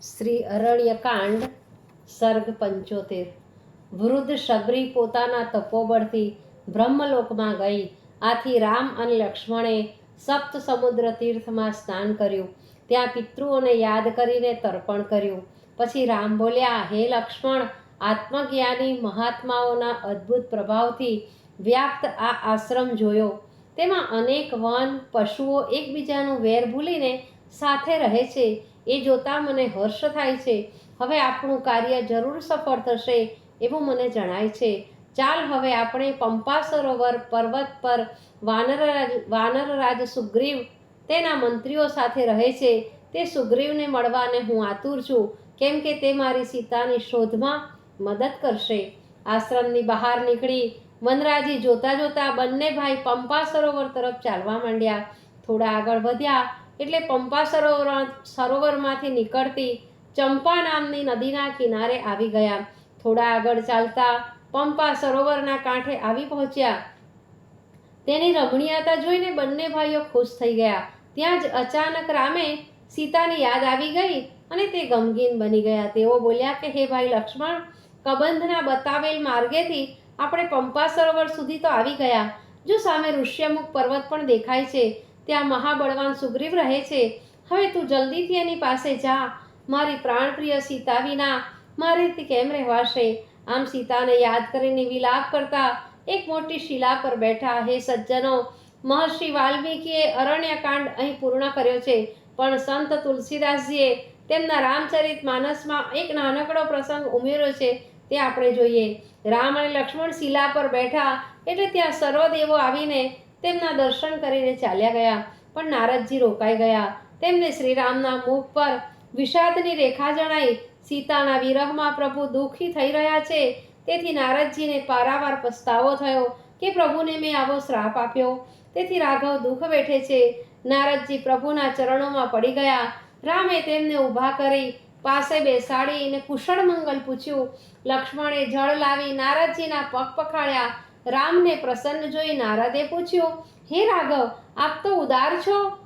શ્રી અરણ્યકાંડ, સર્ગ પંચોતેર. વૃદ્ધ શબરી પોતાના તપોબળથી બ્રહ્મલોકમાં ગઈ. આથી રામ અને લક્ષ્મણે સપ્ત સમુદ્ર તીર્થમાં સ્નાન કર્યું. ત્યાં પિતૃઓને યાદ કરીને તર્પણ કર્યું. પછી રામ બોલ્યા, હે લક્ષ્મણ, આત્મજ્ઞાની મહાત્માઓના અદ્ભુત પ્રભાવથી વ્યાપ્ત આ આશ્રમ જોયો. તેમાં અનેક વન, પશુઓ એકબીજાનું વેર ભૂલીને સાથે રહે છે. એ જોતાં મને હર્ષ થાય છે. હવે આપણું કાર્ય જરૂર સફળ થશે એવું મને જણાય છે. ચાલ હવે આપણે પંપા સરોવર પર્વત પર વાનરરાજ વાનરરાજ સુગ્રીવ તેના મંત્રીઓ સાથે રહે છે. તે સુગ્રીવને મળવાને હું આતુર છું. કેમ કે તે મારી સીતાની શોધમાં મદદ કરશે. આશ્રમની બહાર નીકળી વનરાજી જોતા જોતા બંને ભાઈ પંપા સરોવર તરફ ચાલવા માંડ્યા. થોડા આગળ વધ્યા. એટલે પંપા સરોવર સરોવરમાંથી નીકળતી ચંપા નામની નદીના કિનારે આવી ગયા. થોડા આગળ ચાલતા પંપા સરોવરના કાંઠે આવી પહોંચ્યા. તેની રમણીયતા જોઈને બંને ભાઈઓ ખુશ થઈ ગયા. ત્યાં જ અચાનક રામે સીતાની યાદ આવી ગઈ અને તે ગમગીન બની ગયા. તેઓ બોલ્યા કે, હે ભાઈ લક્ષ્મણ, કબંધના બતાવેલ માર્ગેથી આપણે પંપા સરોવર સુધી તો આવી ગયા. જો સામે ઋષ્યમુખ પર્વત પણ દેખાય છે ત્યાં મહાબળવાન સુગ્રીવ રહે છે. હવે તું જલ્દીથી એની પાસે જા. મારી પ્રાણપ્રિય સીતા વિના મારેથી કેમ રહેવાશે? આમ સીતાને યાદ કરીને વિલાપ કરતા એક મોટી શિલા પર બેઠા. હે સજ્જનો, મહર્ષિ વાલ્મીકીએ અરણ્યકાંડ અહીં પૂર્ણ કર્યો છે. પણ સંત તુલસીદાસજીએ તેમના રામચરિત માનસમાં એક નાનકડો પ્રસંગ ઉમેર્યો છે. તે આપણે જોઈએ. રામ અને લક્ષ્મણ શિલા પર બેઠા એટલે ત્યાં સર્વદેવો આવીને તેમના દર્શન કરીને ચાલ્યા ગયા, પણ નારદજી રોકાઈ ગયા. તેમને શ્રીરામના મુખ પર વિષાદની રેખા જણાઈ, સીતાના વિરહમાં પ્રભુ દુઃખી થઈ રહ્યા છે. તેથી નારદજીને પારાવાર પસ્તાવો થયો કે પ્રભુને મેં આવો શ્રાપ આપ્યો. તેથી રાઘવ દુઃખ વેઠે છે. નારદજી પ્રભુના ચરણોમાં પડી ગયા. રામે તેમને ઊભા કરી પાસે બેસાડીને કુશળ મંગલ પૂછ્યું. લક્ષ્મણે જળ લાવી નારદજીના પગ પખાડ્યા રામને પ્રસન્ન જોઈ નારદે પૂછ્યું, હે રાઘવ, આપ તો ઉદાર છો?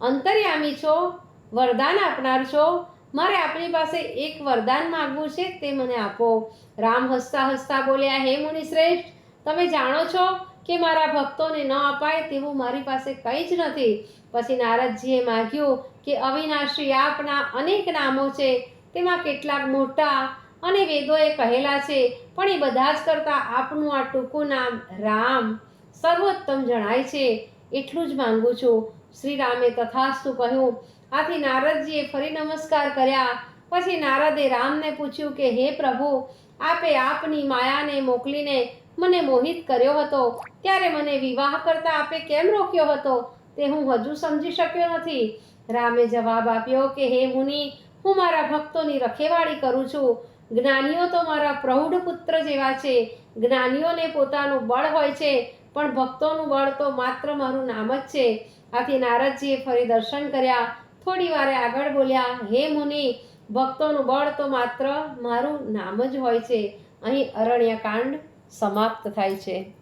અંતર્યામી છો? વરદાન આપનાર છો? મારે આપની પાસે એક વરદાન માગવું છે તે મને આપો. રામ હસતા હસતા બોલ્યા, હે મુનિ શ્રેષ્ઠ તમે જાણો છો કે મારા ભક્તોને ન અપાય તેવું મારી પાસે કંઈ જ નથી. પછી નારદજીએ માગ્યું કે, અવિનાશી આપના અનેક નામો છે, તેમાં કેટલાક મોટા અને વેદોએ કહેલા છે, પણ એ બધા જ કરતાં આપનું આ ટૂંકું નામ રામ સર્વોત્તમ જણાય છે. એટલું જ માંગુ છું. શ્રી રામે તથાસ્તુ કહ્યું, આથી નારદજીએ ફરી નમસ્કાર કર્યા. પછી નારદે રામને પૂછ્યું કે, હે પ્રભુ, આપે આપની માયાને મોકલીને મને મોહિત કર્યો હતો. ત્યારે મને વિવાહ કરતા આપે કેમ રોક્યો હતો? તે હું હજુ સમજી શક્યો નથી. રામે જવાબ આપ્યો કે, હે મુનિ, હું મારા ભક્તોની રખેવાળી કરું છું. જ્ઞાનીઓ તો મારા પ્રૌઢ પુત્ર જેવા છે. જ્ઞાનીઓને પોતાનું બળ હોય છે, પણ ભક્તોનું બળ તો માત્ર મારું નામ જ છે. આથી નારદજીએ ફરી દર્શન કર્યા, થોડી વારે આગળ બોલ્યા, હે મુનિ, ભક્તોનું બળ તો માત્ર મારું નામ જ હોય છે. અહીં અરણ્યકાંડ સમાપ્ત થાય છે.